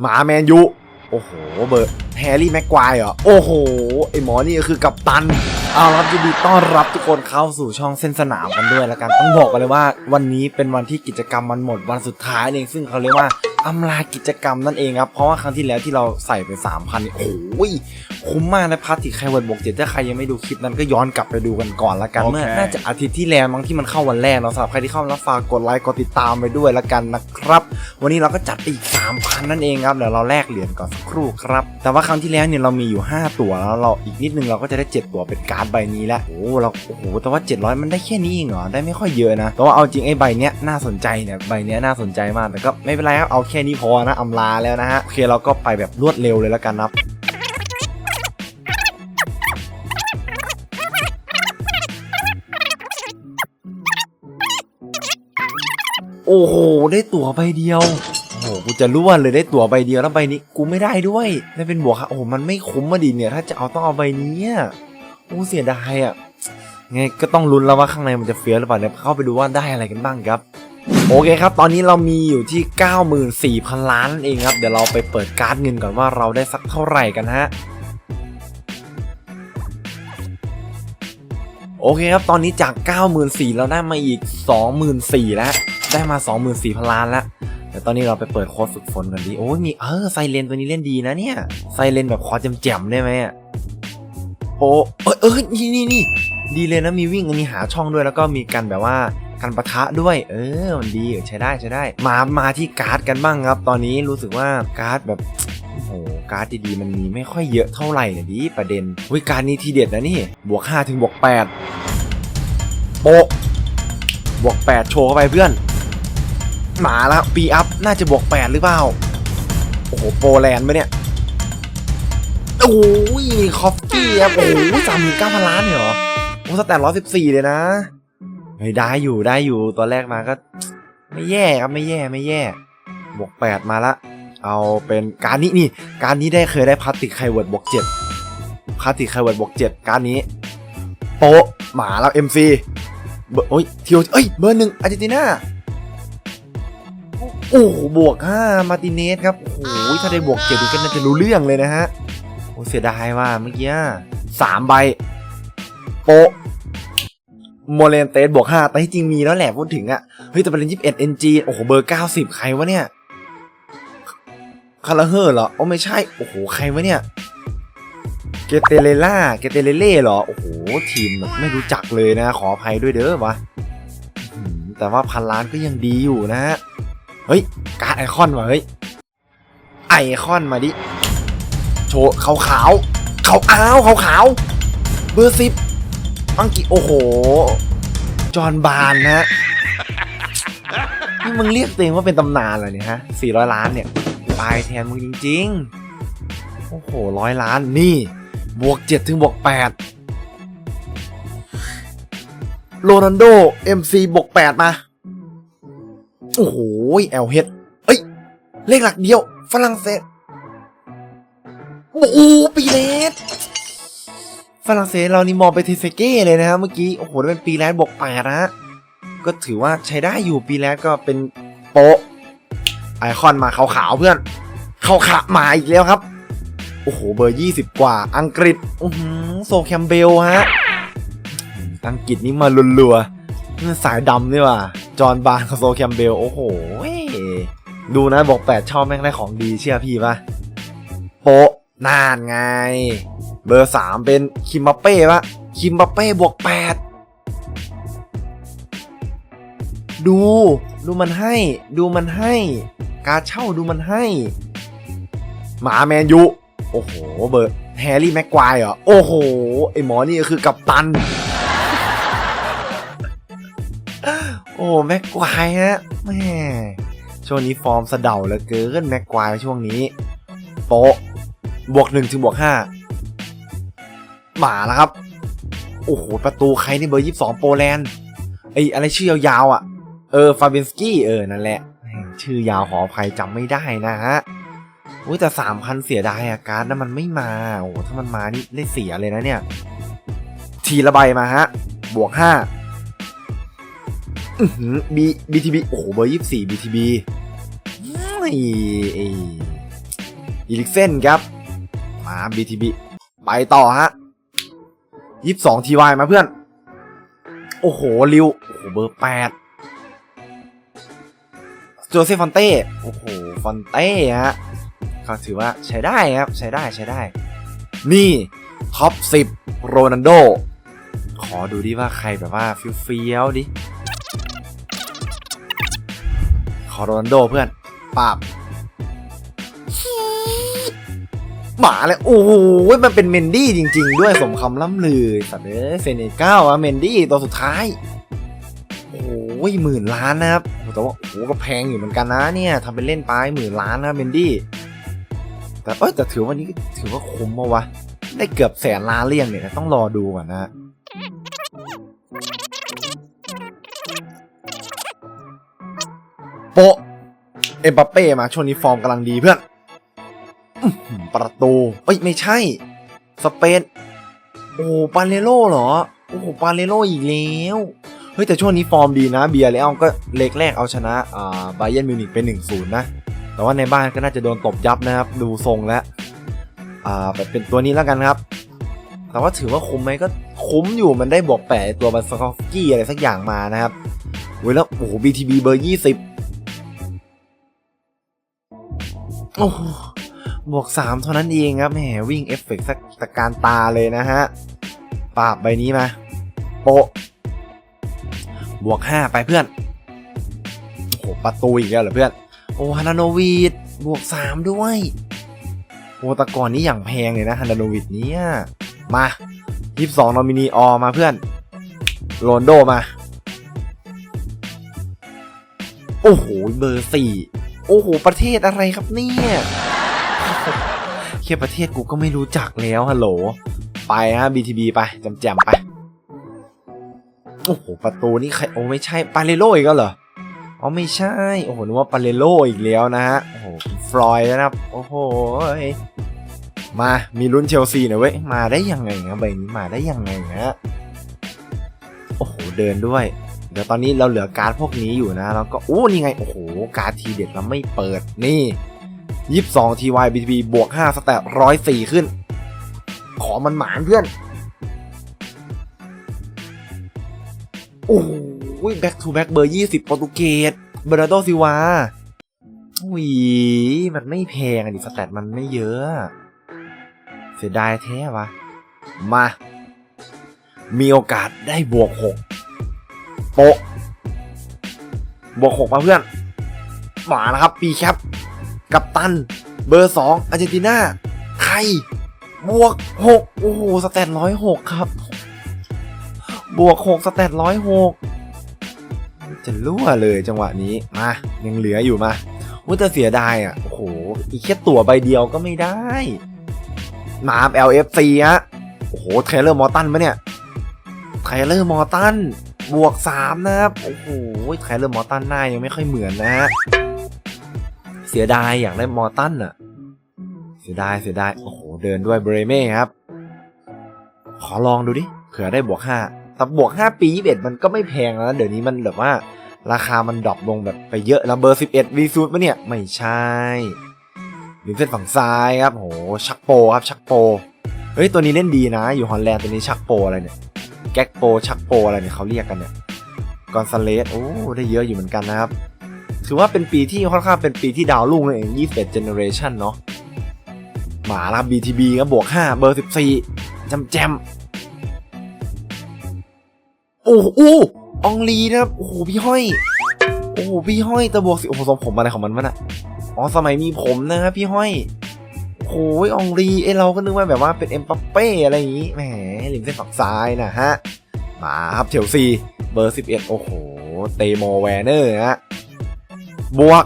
หมาแมนยู โอ้โห เบอร์แฮร์รี่แม็กควายเหรอ โอ้โห ไอหมอนี่ก็คือกัปตัน เอาละครับยินดีต้อนรับทุกคนเข้าสู่ช่องเส้นสนามกันด้วยแล้วกัน ต้องบอกกันเลยว่า วันนี้เป็นวันที่กิจกรรมมันหมดวันสุดท้ายเอง ซึ่งเขาเรียกว่าอำลากิจกรรมนั่นเองครับ เพราะว่าครั้งที่แล้วที่เราใส่ไป3,000นี่โอ้ย คุ้มมากนะพาร์ติใครวันบวกเจ็ดถ้าใครยังไม่ดูคลิปนั้นก็ย้อนกลับไปดูกันก่อนละกันโอเคเมื่อน่าจะอาทิตย์ที่แล้วมั้งที่มันเข้าวันแรกเนาะสำหรับใครที่เข้ามาแล้วฝากกดไลค์กดติดตามไปด้วยละกันนะครับ วันนี้เราก็จัดไปอีก 3,000 นั่นเองครับเดี๋ยวเราแลกเหรียญก่อนสักครู่ครับ แต่ว่าครั้งที่แล้วเนี่ยเรามีอยู่ 5 ตัวแล้วเราอีกนิดนึงเราก็จะได้ 7 ตัวเป็นการ์ดใบนี้แล้วโอ้เราโอ้โหแต่ว่า 700 มันได้แค่นี้เองเหรอได้ไม่ค่อยเยอะนะแต่ว่าเอาจริงไอ้ใบเนี้ยน่าสนใจเนี่ยใบเนี้ยน่าสนใจมากแต่ก็ไม่เป็นไรครับเอาแค่นี้พอนะอำลาแล้วนะฮะโอเคเราก็ไปแบบรวดเร็วเลยแล้วกันนะครับโอ้โห ได้ตั๋วใบเดียว โอ้โหกูจะร่วนเลยได้ตั๋วใบเดียวแล้วใบนี้กูไม่ได้ด้วยได้เป็นบวกค่ะโอ้โหมันไม่คุ้มมาดิเนี่ย ถ้าจะเอาต้องเอาใบนี้อะโอ้เสียดายอะไงก็ต้องลุ้นแล้วว่าข้างในมันจะเฟี้ยวหรือเปล่าเดี๋ยเข้าไปดูว่าได้อะไรกันบ้างครับโอเคครับ ตอนนี้เรามีอยู่ที่ 94,000 ล้านนั่นเองครับ เดี๋ยวเราไปเปิดการ์ดเงินก่อนว่าเราได้สักเท่าไหร่กันฮะ โอเคครับ ตอนนี้จาก 94,000เราได้มาอีก 24,000แล้ว ได้มา 24,000 ล้านแล้ว แต่ตอนนี้เราไปเปิดโค้ดฝึกฝนกันดี โอ้ยมีเออไซเลนตัวนี้เล่นดีนะเนี่ย ไซเลนแบบคอแจ่มๆได้ไหมอะโอ้เอยเอยนี่นี่นี่ดีเลยนะมีวิ่งมีหาช่องด้วยแล้วก็มีกันแบบว่ากันประทะด้วย เออ มันดีใช้ได้ใช้ได้ มา มาที่การ์ดกันบ้างครับ ตอนนี้รู้สึกว่าการ์ดแบบ โอ้โห การ์ดดีๆ มันมีไม่ค่อยเยอะเท่าไหร่เนี่ยดิประเด็นวิการดนี้ทีเด็ดนะนี่ บวก 5 ถึงบวก 8 โปะบวก 8 โชว์เข้าไปเพื่อน หมาและปีอัพน่าจะบวก8หรือเปล่า โอ้โห โปแลนด์ไหมเนี่ย โอ้ยคอฟฟี่ครับโอ้โหสามหมื่นเก้าพันล้านเหรอโอ้สแตทร้อยสิบสี่เลยนะเฮ้ยได้อยู่ได้อยู่ตอนแรกมาก็ ไม่แย่ครับไม่แย่ไม่แย่บวกแปดมาละเอาเป็นการนี้นี่ การนี้ได้เคยได้พลาสติกไคเวิร์ดบวกเจ็ดพลาสติกไคเวิร์ดบวกเจ็ดการนี้ โป๊ะหมาแล้วเอ็มซีเบอร์โอ้ยเทียวเอ้ยเบอร์หนึ่งอาร์เจนตินา โอ้โหบวกห้ามาร์ติเนสครับ โอ้โห ถ้าได้บวกเจ็ดก็น่าจะรู้เรื่องเลยนะฮะ โอ้เสียดายว่าเมื่อกี้สามใบ โปะโมเลนเตสบวกห้าแต่ที่จริงมีแล้วแหละพูดถึงอะ่ะ เฮ้ยแต่เป็นยี่สิบเอ็ดเอ็นจีโอ้โห เบอร์เก้าสิบใครวะเนี่ยคาราเฮอร์เหรอโอ้ไม่ใช่ โอ้โห ใครวะเนี่ย เกเตเลล่า เกเตเลเล่เหรอ โอ้โห ทีมแบบไม่รู้จักเลยนะ ขออภัยด้วยเด้อวะแต่ว่าพันล้านก็ยังดีอยู่นะฮะ เฮ้ย การ์ดไอคอนว่ะเฮ้ย ไอคอนมาดิ โชว์ขาวขาวขาวอ้าวขาวขาวเบอร์สิบอังกฤษโอ้โห จอห์นบานนะ นี่มึงเรียกตัวเองว่าเป็นตำนานเลยเนี่ยฮะสี่ร้อยล้านเนี่ยตายแทนมึงจริง ๆ โอ้โหร้อยล้านนี่ บวกเจ็ดถึงบวกแปดโรนัลโดเอ็มซีบวกแปดมา อ้โหแอลเฮดเอ้ย เลขหลักเดียว ฝรั่งเศสโอ้โหปีเลสฝรั่งเศสเรานี่มองไปเทเซเก้เลยนะฮะเมื่อกี้ โอ้โหเป็นปีแรกบวกแปดนะก็ถือว่าใช้ได้อยู่ปีแรกก็เป็นโปะไอคอนมาขาวๆเพื่อนขาวขามาอีกแล้วครับ โอ้โห เบอร์ 20 กว่า อังกฤษอือหือโซแคมเบลฮะ อังกฤษนี่มาลัวๆนี่มันสายดำนี่ว่ะ จอห์นบาร์กับโซแคมเบล โอ้โห ดูนะบอก8ชอบแม่งได้ของดีเชื่อพี่ปะโปะนานไง เบอร์สามเป็นคิมบัปเป้ปะคิมบัปเป้บวกแปดดู ดูมันให้ ดูมันให้ การเช่าดูมันให้ หมาแมนยู โอ้โห เบอร์แฮร์รี่แม็กควายเหรอ โอ้โห ไอหมอนี่ก็คือกัปตัน โอ้แม็กควายฮะแม่ช่วงนี้ฟอร์มสะเดาเหลือเกินแม็กควายช่วงนี้โป๊ะบวกหนึ่งถึงบวกห้าหมาแล้วครับ โอ้โห ประตูใครนี่เบอร์ยี่สิบสองโปแลนด์ไออะไรชื่อยาวๆอะ เออ ฟาเบนสกี้เออ นั่นแหละ ชื่อยาวขออภัยจำไม่ได้นะฮะอุ้ยแต่สามพันเสียดายอาการนั้นมันไม่มา โอ้ถ้ามันมานี่ได้เสียเลยนะเนี่ย ทีละใบมาฮะ บวกห้า บีบีทีบีโอ้โหเบอร์ยี่สี่บีทีบีอีลิกเซนครับ มา BTB ไปต่อฮะยี่สองทีวายมาเพื่อน โอ้โหริวโอ้โหเบอร์แปดโจเซฟฟอนเต้โอ้โหฟอนเต้ฮะก็ถือว่าใช้ได้ครับใช้ได้ใช้ได้ นี่ท็อปสิบโรนันโดขอดูดิว่าใครแบบว่าฟิวเฟียวดิ โรนันโดเพื่อนปาบหมาเลยโอ้โหมันเป็นเมนดี้จริง ๆ ด้วยสมคำล่ำลือสัตว์เอ้ยเซเนก้าอะเมนดี้ตัวสุดท้าย โอ้ยหมื่นล้านนะครับโอ้แต่ว่าโอ้โหก็แพงอยู่เหมือนกันนะเนี่ยทำเป็นเล่นไปหมื่นล้านนะเมนดี้แต่เอ้ยแต่ถือว่านี้ก็ถือว่าคุ้มมาวะได้เกือบแสนล้านเรียงเนี่ยต้องรอดูก่อนนะ โปะเอ็มบัปเป้มาช่วงนี้ฟอร์มกำลังดีเพื่อนประตูเอ้ยไม่ใช่ สเปนโอ้ปาเลโลเหรอ โอ้ปาเลโลอีกแล้วเฮ้ยแต่ช่วงนี้ฟอร์มดีนะเบียร์แล้วก็เล็กแรกเอาชนะอ่าบาเยนมิวนิกเป็น1-0นะแต่ว่าในบ้านก็น่าจะโดนตบยับนะครับ ดูทรงแล้วอ่าแบบเป็นตัวนี้แล้วกันครับ แต่ว่าถือว่าคุ้มไหมก็คุ้มอยู่มันได้บวกแปะตัวบันสกอฟกี้อะไรสักอย่างมานะครับเว้ยแล้วโอ้โห BTB เบอร์20โอ้ โหบวก 3 เท่านั้นเองครับแหมวิ่งเอฟเฟกต์สักตะการตาเลยนะฮะปราบใบนี้มา โปะบวก 5 ไปเพื่อนโอ้โหประตูอีกแล้วเหรอเพื่อน โอ้ฮานาโนวีดบวก 3 ด้วยโอ้ตะกอนนี้อย่างแพงเลยนะฮานาโนวิดเนี่ยมา22นอมินีออมาเพื่อนโรนโดมา โอ้โห เบอร์สี่ โอ้โห ประเทศอะไรครับเนี่ยแค่ประเทศกูก็ไม่รู้จักแล้วฮัลโหล ไปฮะ BTB ไปจำแจมไป โอ้โห ประตูนี่ใคร โอ้ไม่ใช่ ปาเลโลอีกแล้วเหรอ อ๋อไม่ใช่ โอ้โหนึกว่าปาเลโลอีกแล้วนะฮะ โอ้โหฟลอยนะครับ โอ้โห มา มีลุ้นเชลซีหน่อยเว้ย มาได้ยังไงนะใบนี้มาได้ยังไงนะโอ้โห เดินด้วย เดี๋ยวตอนนี้เราเหลือการ์ดพวกนี้อยู่นะ แล้วก็โอ้นี่ไง โอ้โห การ์ดทีเด็ดเราไม่เปิดนี่ยี่สิบสองทีวายบีทีบวกห้าสแตทร้อยสี่ขึ้น ขอมันหมานเพื่อน โอ้โห back to back เบอร์ยี่สิบโปรตุเกสเบอร์นาโดซิวาอุ้ยมันไม่แพงอะดิสแตทมันไม่เยอะ เสียดายแท้วะ มา มีโอกาสได้บวกหก โปะบวกหกมาเพื่อนหมานะครับ ปีแคปกับตัน เบอร์สองอาร์เจนตินาใครบวกหกโอ้โห สแตทร้อยหกครับ บวกหกสแตทร้อยหกจะรั่วเลยจังหวะนี้ มา ยังเหลืออยู่มาว่าจะเสียดายอะ โอ้โห อีกแค่ตั๋วใบเดียวก็ไม่ได้ มา LFC ฮะ โอ้โห เทเลอร์มอร์ตันปะเนี่ย เทเลอร์มอร์ตัน บวก 3 นะครับ โอ้โหเทเลอร์มอตันหน้ายังไม่ค่อยเหมือนนะฮะ เสียดายอยากได้มอตันอะเสียดายเสียดาย โอ้โห เดินด้วยเบรเม่ครับ ขอลองดูดิ เผื่อได้บวก 5 แต่บวก 5 ปี 21 มันก็ไม่แพงแล้วนะ เดี๋ยวนี้มันแบบว่าราคามันดรอปลงแบบไปเยอะแล้วเบอร์ 11 วีซูดปะเนี่ย ไม่ใช่ริมเส้นฝั่งซ้ายครับ โห ชักโปครับ ชักโป เฮ้ย ตัวนี้เล่นดีนะ อยู่ฮอลแลนด์ตัวนี้ชักโปอะไรเนี่ย แก๊กโปชักโปอะไรเนี่ยเขาเรียกกันเนี่ยกอนซาเลสโอ้ได้เยอะอยู่เหมือนกันนะครับ ถือว่าเป็นปีที่ค่อนข้างเป็นปีที่ดาวรุ่งเลยเอง21 generation เนาะหมาครับ BTB ครับบวก 5 เบอร์ 14จำแจมโอ้โหอู้อองลีนะครับโอ้โหพี่ห้อยโอ้โหพี่ห้อยต่บวกสิโอ้โหทรงผมอะไรของมันวะน่ะอ๋อสมัยมีผมนะครับพี่ห้อย โอ้ยอองรีเอ้เราก็นึกว่าแบบว่าเป็นเอ็มปัปเป้อะไรอย่างงี้แหมริมเส้นฝั่งซ้ายนะฮะ มาครับเชลซีเบอร์ 11 โอ้โห เตโมแวร์เนอร์ฮะ บวก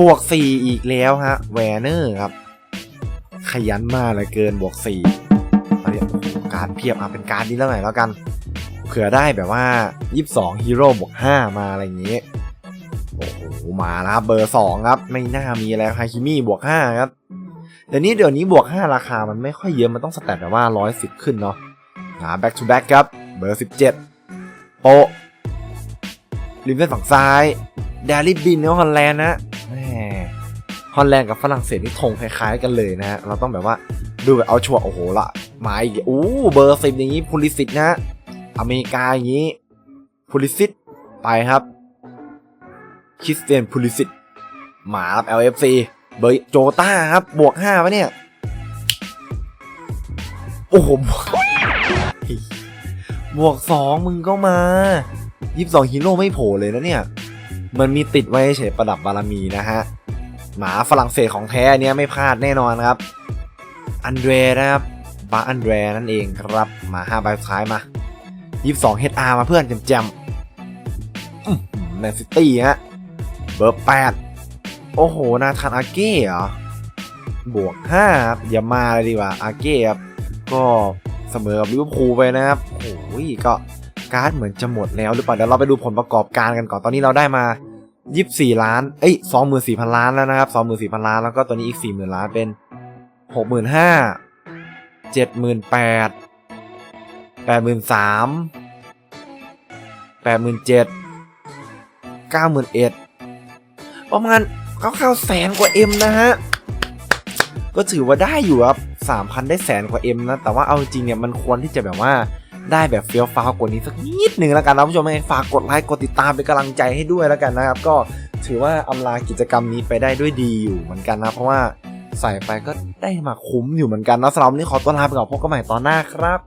บวก 4 อีกแล้วฮะ แวร์เนอร์ครับ ขยันมากเลยเกินบวก4ตอนนี้โอ้โหการเพียบอะเป็นการดนี้แล้วหน่อยแล้วกัน เผื่อได้แบบว่า 22ฮีโร่บวก 5 มาอะไรอย่างงี้ โอ้โห มาแล้วครับ เบอร์สองครับ ไม่น่ามีอะไรไฮคิมี่บวกห้าครับ เดี๋ยวนี้เดี๋ยวนี้บวกห้าราคามันไม่ค่อยเยอะมันต้องสแตทแบบว่าร้อยสิบขึ้นเนาะหา back to back ครับ เบอร์สิบเจ็ดโปะริมเส้นฝั่งซ้ายดาริบินเนฮอลแลนด์นะแหมฮอลแลนด์กับฝรั่งเศสนี่ธงคล้ายๆกันเลยนะฮะ เราต้องแบบว่าดูแบบเอาชัวร์โอ้โหละมาอีกอู้เบอร์สิบอย่างนี้พูลิสิตนะฮะอเมริกาอย่างนี้พูลิสิตไปครับคริสเตียนพูลิสิตหมาครับ LFC เบอร์โจต้าครับ บวกห้าวะเนี่ย โอ้โห บวกสองมึงก็มายี่สิบสองฮีโร่ไม่โผล่เลยนะเนี่ย มันมีติดไว้เฉยประดับบารมีนะฮะ หมาฝรั่งเศสของแท้เนี้ยไม่พลาดแน่นอนครับ อันเดรนะครับบาอันเดรนั่นเองครับ มาห้าใบสุดท้ายมายี่สิบสองเฮดอาร์มาเพื่อนแจมๆแมนซิตี้ฮะ เบอร์แปด โอ้โห นาธานอาเก้เหรอ บวกห้าครับอย่ามาเลยดีกว่าอาเก้ครับ ก็เสมอกับลิเวอร์พูลไปนะครับโอ้ยก็การ์ดเหมือนจะหมดแล้วหรือเปล่า เดี๋ยวเราไปดูผลประกอบการกันก่อน ตอนนี้เราได้มา 24 ล้าน เอ้ย24,000 ล้านแล้วนะครับ24,000 ล้าน แล้วก็ตัวนี้อีก 40,000 ล้านเป็น 65,000 78,000 83,000 87,000 91,000ประมาณ เข้าๆแสนกว่าเอ็มนะฮะ ก็ถือว่าได้อยู่ครับ3,000ได้แสนกว่าเอ็มนะ แต่ว่าเอาจริงเนี่ยมันควรที่จะแบบว่าได้แบบเฟี้ยวฟ้าวกว่านี้สักนิดหนึ่งแล้วกันนะผู้ชมฝากกดไลค์กดติดตามเป็นกำลังใจให้ด้วยแล้วกันนะครับ ก็ถือว่าอำลากิจกรรมนี้ไปได้ด้วยดีอยู่เหมือนกันนะ เพราะว่าใส่ไปก็ได้มาคุ้มอยู่เหมือนกันนะสำหรับวันนี้ขอตัวลาไปก่อนพบกันใหม่ตอนหน้าครับ